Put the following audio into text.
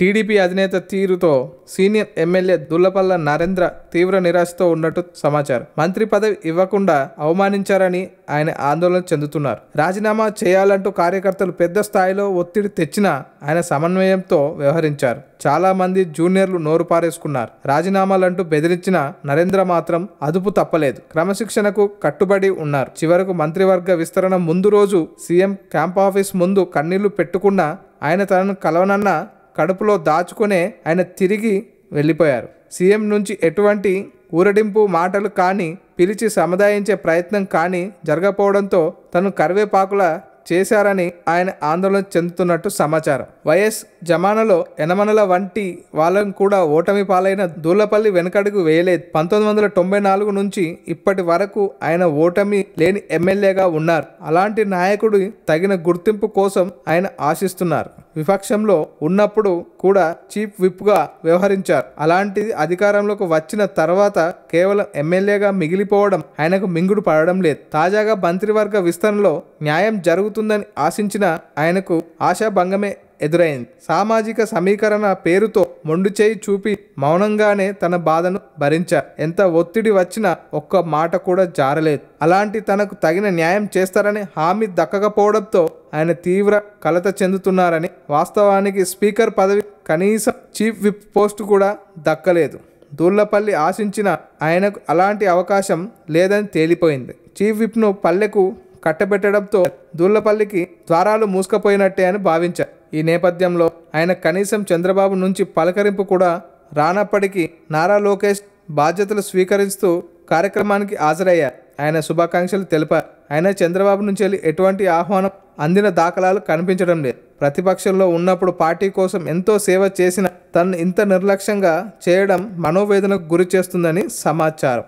TDP అధినేత తీరుతో senior MLA దుల్లపల్ల Narendra తీవ్ర నిరాశతో ఉన్నట్టు సమాచారం. మంత్రి పదవి ఇవ్వకుండా అవమానించారని ఆయన ఆందోళన చెందుతున్నారు. రాజీనామా చేయాలంటూ కార్యకర్తలు పెద్ద స్థాయిలో ఒత్తిడి తెచ్చినా ఆయన సమన్వయంతో వ్యవహరించారు. చాలా మంది జూనియర్లు నోరు పారేసుకున్నారు. రాజీనామాలంటూ బెదిరించిన నరేంద్ర మాత్రం అదుపు తప్పలేదు. క్రమశిక్షణకు కట్టుబడి ఉన్నారు. చివరకు మంత్రివర్గ విస్తరణ ముందు రోజు సీఎం క్యాంప్ ఆఫీస్ ముందు కన్నీళ్ళు పెట్టుకున్న ఆయన తనను కలవనన్న కడుపులో దాచుకునే ఆయన తిరిగి వెళ్ళిపోయారు. సీఎం నుంచి ఎటువంటి ఊరడింపు మాటలు కానీ పిలిచి సముదాయించే ప్రయత్నం కానీ జరగకపోవడంతో తను కరివేపాకుల చేశారని ఆయన ఆందోళన చెందుతున్నట్టు సమాచారం. వైఎస్ జమానాలో యనమనల వంటి వాళ్ళను కూడా ఓటమి పాలైన దూలపల్లి వెనకడుగు వేయలేదు పంతొమ్మిది వందల తొంభై నాలుగు నుంచి ఇప్పటి వరకు ఆయన ఓటమి లేని ఎమ్మెల్యేగా ఉన్నారు. అలాంటి నాయకుడి తగిన గుర్తింపు కోసం ఆయన ఆశిస్తున్నారు. విపక్షంలో ఉన్నప్పుడు కూడా చీఫ్ విప్గా వ్యవహరించారు. అలాంటిది అధికారంలోకి వచ్చిన తర్వాత కేవలం ఎమ్మెల్యేగా మిగిలిపోవడం ఆయనకు మింగుడు పడడం లేదు. తాజాగా మంత్రివర్గ విస్తరణలో న్యాయం జరుగు జరుగుతుందని ఆశించిన ఆయనకు ఆశాభంగమే ఎదురైంది. సామాజిక సమీకరణ పేరుతో మొండు చేయి చూపి మౌనంగానే తన బాధను భరించారు. ఎంత ఒత్తిడి వచ్చినా ఒక్క మాట కూడా జారలేదు. అలాంటి తనకు తగిన న్యాయం చేస్తారని హామీ దక్కకపోవడంతో ఆయన తీవ్ర కలత చెందుతున్నారని వాస్తవానికి స్పీకర్ పదవి కనీసం చీఫ్ విప్ పోస్టు కూడా దక్కలేదు. దూళ్ళపల్లి ఆశించిన ఆయనకు అలాంటి అవకాశం లేదని తేలిపోయింది. చీఫ్ విప్ను పల్లెకు కట్టబెట్టడంతో దూళ్ళపల్లికి ద్వారాలు మూసుకుపోయినట్టే అని భావించారు ఈ నేపథ్యంలో ఆయన కనీసం చంద్రబాబు నుంచి పలకరింపు కూడా రానప్పటికీ నారా లోకేష్ బాధ్యతలు స్వీకరిస్తూ కార్యక్రమానికి హాజరయ్యారు ఆయన శుభాకాంక్షలు తెలిపారు ఆయన చంద్రబాబు నుంచి వెళ్ళి ఎటువంటి ఆహ్వానం అందిన దాఖలాలు కనిపించడం లేదు. ప్రతిపక్షంలో ఉన్నప్పుడు పార్టీ కోసం ఎంతో సేవ చేసిన తను ఇంత నిర్లక్ష్యంగా చేయడం మనోవేదనకు గురి చేస్తుందని సమాచారం.